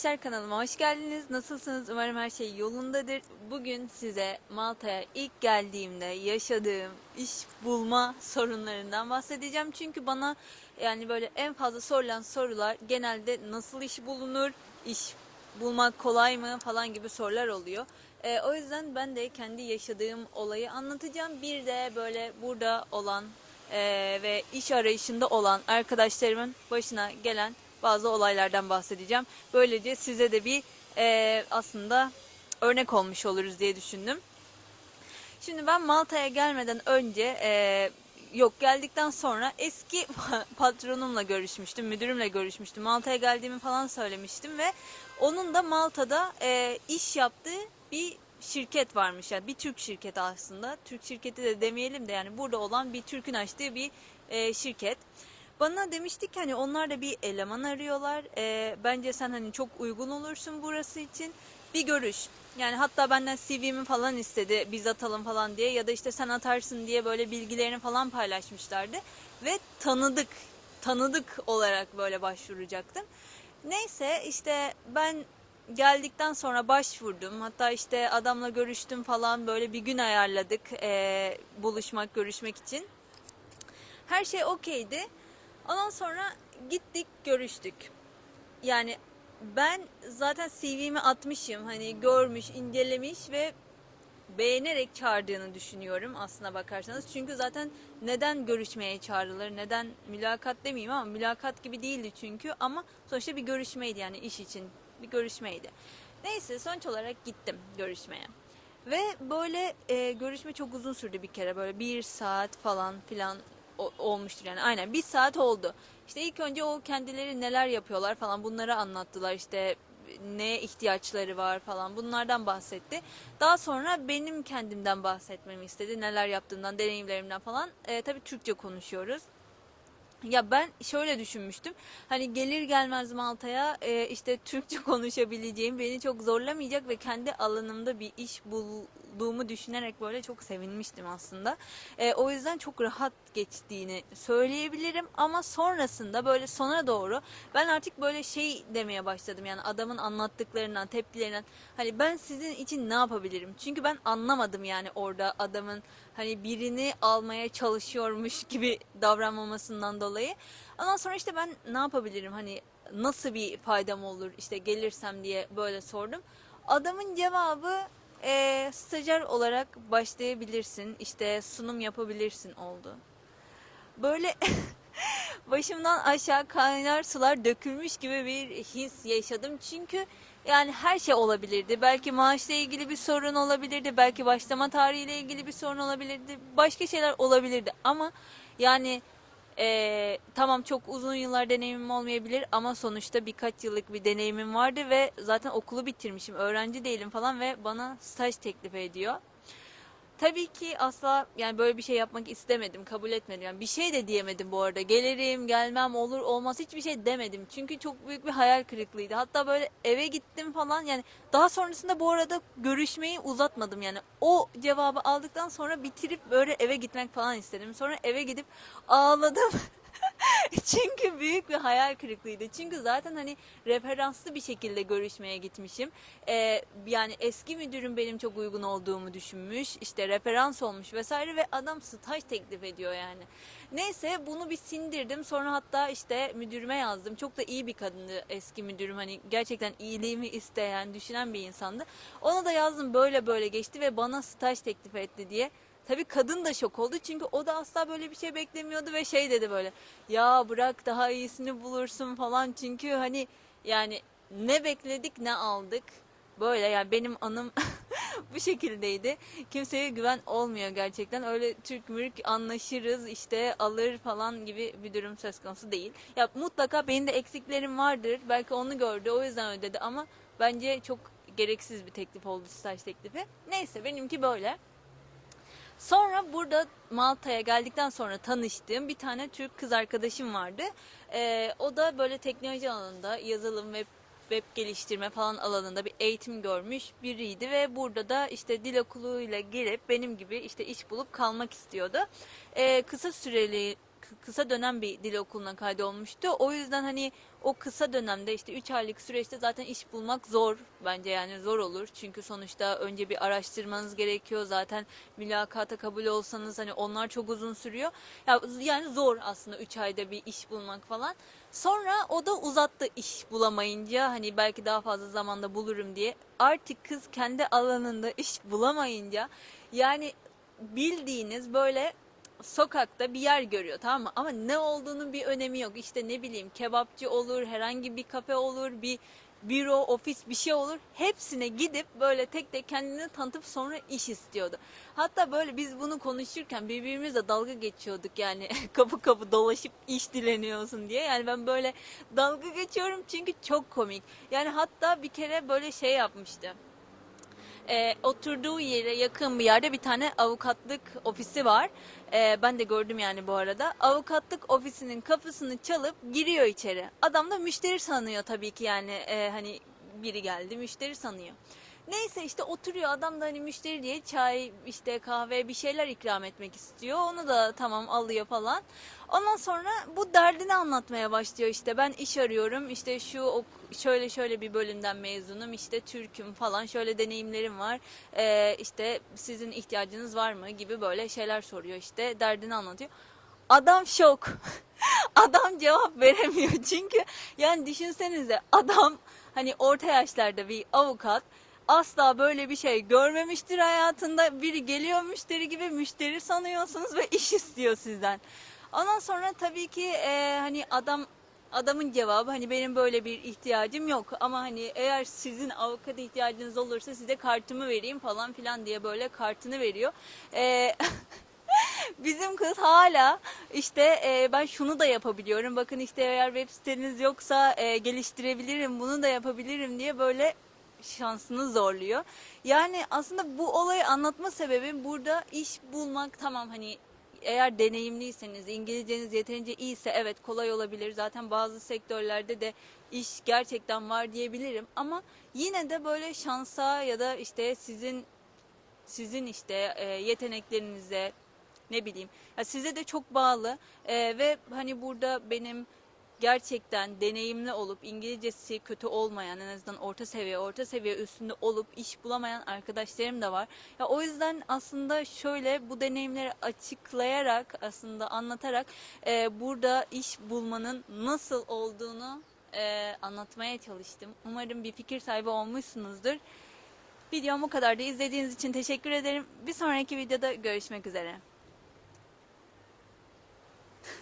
Arkadaşlar kanalıma hoş geldiniz. Nasılsınız? Umarım her şey yolundadır. Bugün size Malta'ya ilk geldiğimde yaşadığım iş bulma sorunlarından bahsedeceğim. Çünkü bana yani böyle en fazla sorulan sorular genelde nasıl iş bulunur, iş bulmak kolay mı falan gibi sorular oluyor. Ee, o yüzden ben de kendi yaşadığım olayı anlatacağım. Bir de böyle burada olan ee, ve iş arayışında olan arkadaşlarımın başına gelen bazı olaylardan bahsedeceğim. Böylece size de bir ee, aslında örnek olmuş oluruz diye düşündüm. Şimdi ben Malta'ya gelmeden önce ee, yok geldikten sonra eski patronumla görüşmüştüm, müdürümle görüşmüştüm. Malta'ya geldiğimi falan söylemiştim ve onun da Malta'da ee, iş yaptığı bir şirket varmış. Yani bir Türk şirketi aslında. Türk şirketi de demeyelim de yani burada olan bir Türk'ün açtığı bir ee, şirket. Bana demiştik hani onlar da bir eleman arıyorlar. Ee, bence sen hani çok uygun olursun burası için. Bir görüş. Yani hatta benden CV'mi falan istedi biz atalım falan diye ya da işte sen atarsın diye böyle bilgilerini falan paylaşmışlardı. Ve tanıdık, tanıdık olarak böyle başvuracaktım. Neyse işte ben geldikten sonra başvurdum. Hatta işte adamla görüştüm falan böyle bir gün ayarladık ee, buluşmak, görüşmek için. Her şey okeydi. Ondan sonra gittik görüştük. Yani ben zaten CV'mi atmışım. Hani görmüş, incelemiş ve beğenerek çağırdığını düşünüyorum aslına bakarsanız. Çünkü zaten neden görüşmeye çağrılır, neden mülakat demeyeyim ama mülakat gibi değildi çünkü ama sonuçta bir görüşmeydi yani iş için bir görüşmeydi. Neyse sonuç olarak gittim görüşmeye. Ve böyle e, görüşme çok uzun sürdü bir kere böyle bir saat falan filan olmuştur yani aynen bir saat oldu. İşte ilk önce o kendileri neler yapıyorlar falan bunları anlattılar işte neye ihtiyaçları var falan bunlardan bahsetti. Daha sonra benim kendimden bahsetmemi istedi neler yaptığımdan deneyimlerimden falan e, tabii Türkçe konuşuyoruz. Ya ben şöyle düşünmüştüm. Hani gelir gelmez Malta'ya e, işte Türkçe konuşabileceğim, beni çok zorlamayacak ve kendi alanımda bir iş bulduğumu düşünerek böyle çok sevinmiştim aslında. E, o yüzden çok rahat geçtiğini söyleyebilirim ama sonrasında böyle sona doğru ben artık böyle şey demeye başladım. Yani adamın anlattıklarından, tepkilerinden hani ben sizin için ne yapabilirim? Çünkü ben anlamadım yani orada adamın hani birini almaya çalışıyormuş gibi davranmamasından dolayı. Ondan sonra işte ben ne yapabilirim hani nasıl bir faydam olur işte gelirsem diye böyle sordum. Adamın cevabı eee stajyer olarak başlayabilirsin işte sunum yapabilirsin oldu. Böyle başımdan aşağı kaynar sular dökülmüş gibi bir his yaşadım. Çünkü yani her şey olabilirdi. Belki maaşla ilgili bir sorun olabilirdi. Belki başlama tarihiyle ilgili bir sorun olabilirdi. Başka şeyler olabilirdi. Ama yani eee, tamam çok uzun yıllar deneyimim olmayabilir ama sonuçta birkaç yıllık bir deneyimim vardı ve zaten okulu bitirmişim. Öğrenci değilim falan ve bana staj teklif ediyor. Tabii ki asla yani böyle bir şey yapmak istemedim, kabul etmedim. Yani bir şey de diyemedim bu arada. Gelirim, gelmem, olur, olmaz hiçbir şey demedim. Çünkü çok büyük bir hayal kırıklığıydı. Hatta böyle eve gittim falan yani daha sonrasında bu arada görüşmeyi uzatmadım yani. O cevabı aldıktan sonra bitirip böyle eve gitmek falan istedim. Sonra eve gidip ağladım. Çünkü büyük bir hayal kırıklığıydı. Çünkü zaten hani referanslı bir şekilde görüşmeye gitmişim. Ee, yani eski müdürüm benim çok uygun olduğumu düşünmüş. İşte referans olmuş vesaire ve adam staj teklif ediyor yani. Neyse bunu bir sindirdim. Sonra hatta işte müdürüme yazdım. Çok da iyi bir kadındı eski müdürüm. Hani gerçekten iyiliğimi isteyen, düşünen bir insandı. Ona da yazdım böyle böyle geçti ve bana staj teklif etti diye. Tabii kadın da şok oldu çünkü o da asla böyle bir şey beklemiyordu ve şey dedi böyle ya bırak daha iyisini bulursun falan. Çünkü hani yani ne bekledik ne aldık. Böyle yani benim anım bu şekildeydi. Kimseye güven olmuyor gerçekten. Öyle Türk mürk anlaşırız işte alır falan gibi bir durum söz konusu değil. Ya mutlaka benim de eksiklerim vardır. Belki onu gördü o yüzden ödedi ama bence çok gereksiz bir teklif oldu staj teklifi. Neyse benimki böyle Sonra burada Malta'ya geldikten sonra tanıştığım bir tane Türk kız arkadaşım vardı. Ee, o da böyle teknoloji alanında yazılım ve web geliştirme falan alanında bir eğitim görmüş biriydi ve burada da işte dil okuluyla gelip benim gibi işte iş bulup kalmak istiyordu. Ee, kısa süreli kısa dönem bir dil okuluna kaydolmuştu. O yüzden hani o kısa dönemde işte 3 aylık süreçte zaten iş bulmak zor bence yani zor olur. Çünkü sonuçta önce bir araştırmanız gerekiyor. Zaten mülakata kabul olsanız hani onlar çok uzun sürüyor. Ya, yani zor aslında 3 ayda bir iş bulmak falan. Sonra o da uzattı iş bulamayınca hani belki daha fazla zamanda bulurum diye. Artık kız kendi alanında iş bulamayınca yani bildiğiniz böyle sokakta bir yer görüyor tamam mı? Ama ne olduğunun bir önemi yok. İşte ne bileyim kebapçı olur, herhangi bir kafe olur, bir büro, ofis bir şey olur. Hepsine gidip böyle tek tek kendini tanıtıp sonra iş istiyordu. Hatta böyle biz bunu konuşurken birbirimizle dalga geçiyorduk yani kapı kapı dolaşıp iş dileniyorsun diye. Yani ben böyle dalga geçiyorum çünkü çok komik. Yani hatta bir kere böyle şey yapmıştı e, oturduğu yere yakın bir yerde bir tane avukatlık ofisi var. E, ben de gördüm yani bu arada. Avukatlık ofisinin kapısını çalıp giriyor içeri. Adam da müşteri sanıyor tabii ki yani e, hani biri geldi müşteri sanıyor. Neyse işte oturuyor adam da hani müşteri diye çay işte kahve bir şeyler ikram etmek istiyor. Onu da tamam alıyor falan. Ondan sonra bu derdini anlatmaya başlıyor işte ben iş arıyorum işte şu ok- şöyle şöyle bir bölümden mezunum işte Türk'üm falan şöyle deneyimlerim var Ee, işte sizin ihtiyacınız var mı gibi böyle şeyler soruyor işte derdini anlatıyor. Adam şok. adam cevap veremiyor çünkü yani düşünsenize adam hani orta yaşlarda bir avukat asla böyle bir şey görmemiştir hayatında. Biri geliyor müşteri gibi müşteri sanıyorsunuz ve iş istiyor sizden. Ondan sonra tabii ki e, hani adam adamın cevabı hani benim böyle bir ihtiyacım yok ama hani eğer sizin avukat ihtiyacınız olursa size kartımı vereyim falan filan diye böyle kartını veriyor. E, Bizim kız hala işte e, ben şunu da yapabiliyorum. Bakın işte eğer web siteniz yoksa e, geliştirebilirim, bunu da yapabilirim diye böyle şansını zorluyor. Yani aslında bu olayı anlatma sebebim burada iş bulmak tamam hani eğer deneyimliyseniz, İngilizceniz yeterince iyiyse evet kolay olabilir. Zaten bazı sektörlerde de iş gerçekten var diyebilirim. Ama yine de böyle şansa ya da işte sizin sizin işte e, yeteneklerinize ne bileyim ya size de çok bağlı E, ve hani burada benim gerçekten deneyimli olup İngilizcesi kötü olmayan en azından orta seviye orta seviye üstünde olup iş bulamayan arkadaşlarım da var. Ya o yüzden aslında şöyle bu deneyimleri açıklayarak aslında anlatarak e, burada iş bulmanın nasıl olduğunu e, anlatmaya çalıştım. Umarım bir fikir sahibi olmuşsunuzdur. Videom bu kadar da izlediğiniz için teşekkür ederim. Bir sonraki videoda görüşmek üzere.